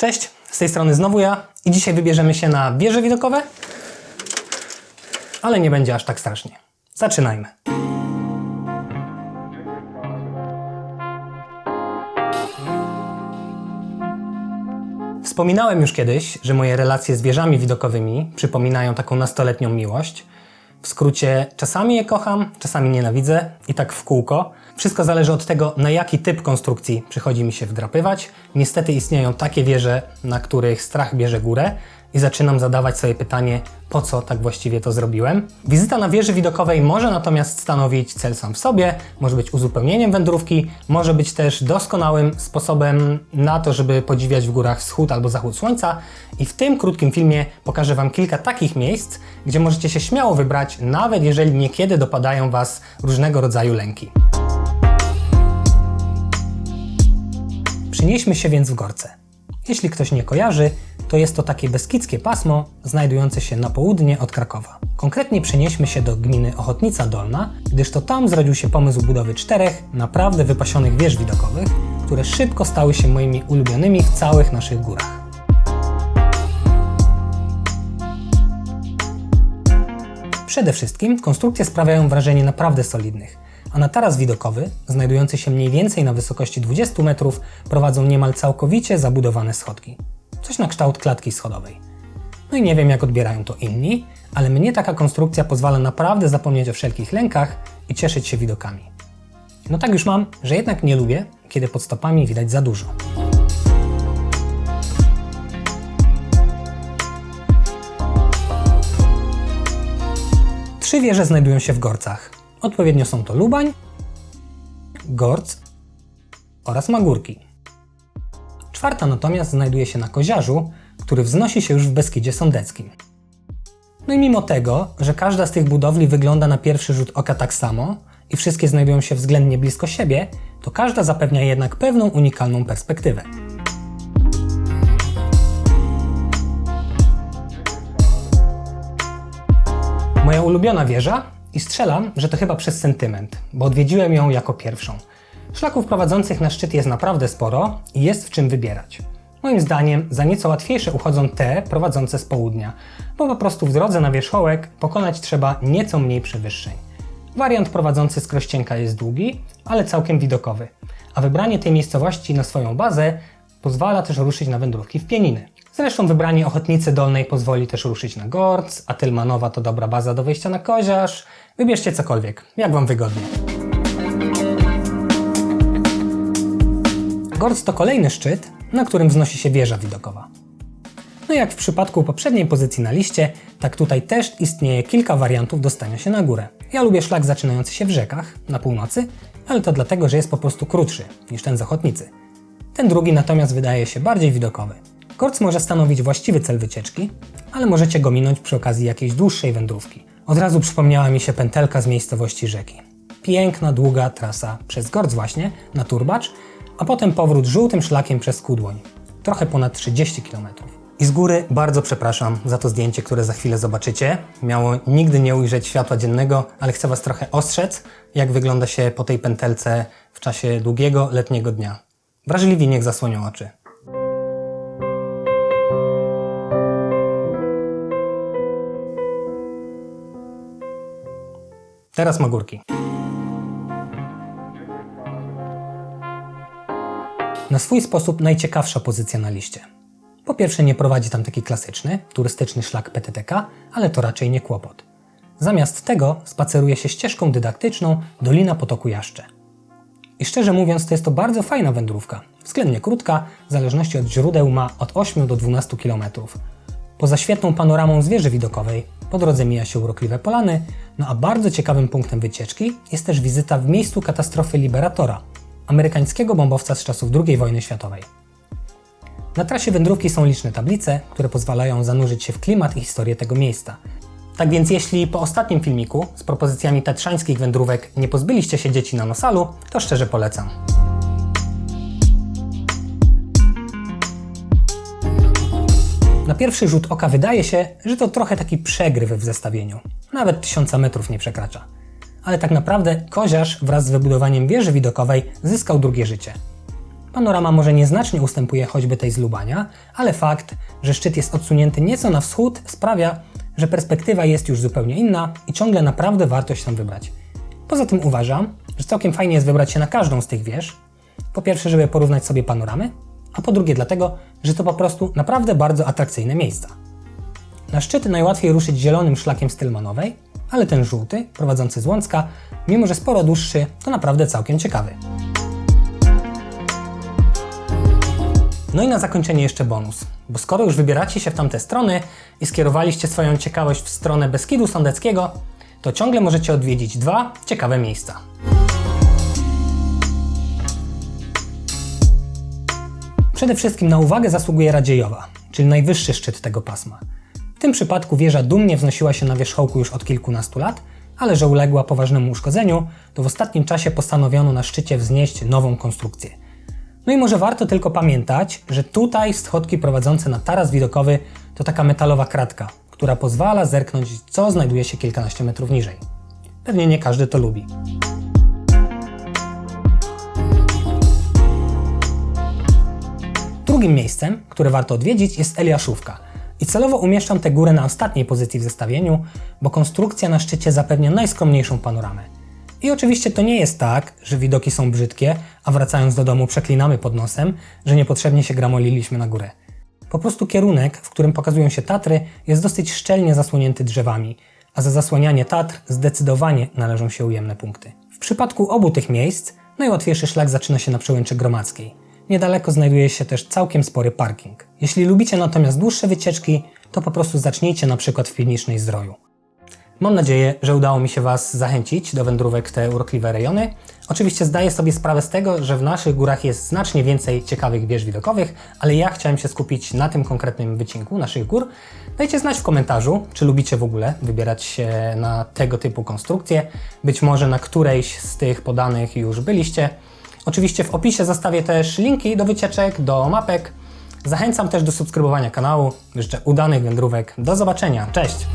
Cześć, z tej strony znowu ja i dzisiaj wybierzemy się na wieże widokowe, ale nie będzie aż tak strasznie. Zaczynajmy. Wspominałem już kiedyś, że moje relacje z wieżami widokowymi przypominają taką nastoletnią miłość. W skrócie, czasami je kocham, czasami nienawidzę i tak w kółko. Wszystko zależy od tego, na jaki typ konstrukcji przychodzi mi się wdrapywać. Niestety istnieją takie wieże, na których strach bierze górę i zaczynam zadawać sobie pytanie, po co tak właściwie to zrobiłem. Wizyta na wieży widokowej może natomiast stanowić cel sam w sobie, może być uzupełnieniem wędrówki, może być też doskonałym sposobem na to, żeby podziwiać w górach wschód albo zachód słońca. I w tym krótkim filmie pokażę Wam kilka takich miejsc, gdzie możecie się śmiało wybrać, nawet jeżeli niekiedy dopadają Was różnego rodzaju lęki. Przynieśmy się więc w Gorce. Jeśli ktoś nie kojarzy, to jest to takie beskidzkie pasmo znajdujące się na południe od Krakowa. Konkretnie przenieśmy się do gminy Ochotnica Dolna, gdyż to tam zrodził się pomysł budowy czterech naprawdę wypasionych wież widokowych, które szybko stały się moimi ulubionymi w całych naszych górach. Przede wszystkim konstrukcje sprawiają wrażenie naprawdę solidnych, a na taras widokowy, znajdujący się mniej więcej na wysokości 20 metrów, prowadzą niemal całkowicie zabudowane schodki. Coś na kształt klatki schodowej. No i nie wiem jak odbierają to inni, ale mnie taka konstrukcja pozwala naprawdę zapomnieć o wszelkich lękach i cieszyć się widokami. No tak już mam, że jednak nie lubię, kiedy pod stopami widać za dużo. Trzy wieże znajdują się w Gorcach. Odpowiednio są to Lubań, Gorc oraz Magórki. Czwarta natomiast znajduje się na Koziarzu, który wznosi się już w Beskidzie Sądeckim. No i mimo tego, że każda z tych budowli wygląda na pierwszy rzut oka tak samo i wszystkie znajdują się względnie blisko siebie, to każda zapewnia jednak pewną unikalną perspektywę. Moja ulubiona wieża i strzelam, że to chyba przez sentyment, bo odwiedziłem ją jako pierwszą. Szlaków prowadzących na szczyt jest naprawdę sporo i jest w czym wybierać. Moim zdaniem za nieco łatwiejsze uchodzą te prowadzące z południa, bo po prostu w drodze na wierzchołek pokonać trzeba nieco mniej przewyższeń. Wariant prowadzący z Krościenka jest długi, ale całkiem widokowy, a wybranie tej miejscowości na swoją bazę pozwala też ruszyć na wędrówki w pieniny. Zresztą wybranie Ochotnicy Dolnej pozwoli też ruszyć na Gorc, a Tylmanowa to dobra baza do wejścia na Koziarz. Wybierzcie cokolwiek, jak Wam wygodnie. Gorc to kolejny szczyt, na którym wznosi się wieża widokowa. No jak w przypadku poprzedniej pozycji na liście, tak tutaj też istnieje kilka wariantów dostania się na górę. Ja lubię szlak zaczynający się w rzekach, na północy, ale to dlatego, że jest po prostu krótszy niż ten z Ochotnicy. Ten drugi natomiast wydaje się bardziej widokowy. Gorc może stanowić właściwy cel wycieczki, ale możecie go minąć przy okazji jakiejś dłuższej wędrówki. Od razu przypomniała mi się pętelka z miejscowości rzeki. Piękna, długa trasa przez Gorc właśnie, na Turbacz, a potem powrót żółtym szlakiem przez Kudłoń. Trochę ponad 30 km. I z góry bardzo przepraszam za to zdjęcie, które za chwilę zobaczycie. Miało nigdy nie ujrzeć światła dziennego, ale chcę Was trochę ostrzec, jak wygląda się po tej pętelce w czasie długiego letniego dnia. Wrażliwi niech zasłonią oczy. Teraz Magórki. Na swój sposób najciekawsza pozycja na liście. Po pierwsze nie prowadzi tam taki klasyczny, turystyczny szlak PTTK, ale to raczej nie kłopot. Zamiast tego spaceruje się ścieżką dydaktyczną Dolina Potoku Jaszcze. I szczerze mówiąc, to jest to bardzo fajna wędrówka. Względnie krótka, w zależności od źródeł ma od 8 do 12 km. Poza świetną panoramą z wieży widokowej, po drodze mija się urokliwe polany, no a bardzo ciekawym punktem wycieczki jest też wizyta w miejscu katastrofy Liberatora, amerykańskiego bombowca z czasów II wojny światowej. Na trasie wędrówki są liczne tablice, które pozwalają zanurzyć się w klimat i historię tego miejsca. Tak więc jeśli po ostatnim filmiku z propozycjami tatrzańskich wędrówek nie pozbyliście się dzieci na nosalu, to szczerze polecam. Na pierwszy rzut oka wydaje się, że to trochę taki przegryw w zestawieniu. Nawet 1000 metrów nie przekracza. Ale tak naprawdę Koziarz wraz z wybudowaniem wieży widokowej zyskał drugie życie. Panorama może nieznacznie ustępuje choćby tej z Lubania, ale fakt, że szczyt jest odsunięty nieco na wschód sprawia, że perspektywa jest już zupełnie inna i ciągle naprawdę warto się tam wybrać. Poza tym uważam, że całkiem fajnie jest wybrać się na każdą z tych wież. Po pierwsze, żeby porównać sobie panoramy, a po drugie dlatego, że to po prostu naprawdę bardzo atrakcyjne miejsca. Na szczyt najłatwiej ruszyć zielonym szlakiem z Tylmanowej, ale ten żółty, prowadzący z Łącka, mimo że sporo dłuższy, to naprawdę całkiem ciekawy. No i na zakończenie jeszcze bonus, bo skoro już wybieracie się w tamte strony i skierowaliście swoją ciekawość w stronę Beskidu Sądeckiego, to ciągle możecie odwiedzić dwa ciekawe miejsca. Przede wszystkim na uwagę zasługuje Radziejowa, czyli najwyższy szczyt tego pasma. W tym przypadku wieża dumnie wznosiła się na wierzchołku już od kilkunastu lat, ale że uległa poważnemu uszkodzeniu, to w ostatnim czasie postanowiono na szczycie wznieść nową konstrukcję. No i może warto tylko pamiętać, że tutaj schodki prowadzące na taras widokowy to taka metalowa kratka, która pozwala zerknąć, co znajduje się kilkanaście metrów niżej. Pewnie nie każdy to lubi. Drugim miejscem, które warto odwiedzić, jest Eliaszówka. I celowo umieszczam tę górę na ostatniej pozycji w zestawieniu, bo konstrukcja na szczycie zapewnia najskromniejszą panoramę. I oczywiście to nie jest tak, że widoki są brzydkie, a wracając do domu przeklinamy pod nosem, że niepotrzebnie się gramoliliśmy na górę. Po prostu kierunek, w którym pokazują się Tatry, jest dosyć szczelnie zasłonięty drzewami, a za zasłanianie Tatr zdecydowanie należą się ujemne punkty. W przypadku obu tych miejsc najłatwiejszy szlak zaczyna się na przełęczy gromadzkiej. Niedaleko znajduje się też całkiem spory parking. Jeśli lubicie natomiast dłuższe wycieczki, to po prostu zacznijcie na przykład w Piwnicznej Zdroju. Mam nadzieję, że udało mi się Was zachęcić do wędrówek w te urokliwe rejony. Oczywiście zdaję sobie sprawę z tego, że w naszych górach jest znacznie więcej ciekawych wież widokowych, ale ja chciałem się skupić na tym konkretnym wycinku naszych gór. Dajcie znać w komentarzu, czy lubicie w ogóle wybierać się na tego typu konstrukcje. Być może na którejś z tych podanych już byliście. Oczywiście w opisie zostawię też linki do wycieczek, do mapek. Zachęcam też do subskrybowania kanału. Życzę udanych wędrówek. Do zobaczenia. Cześć!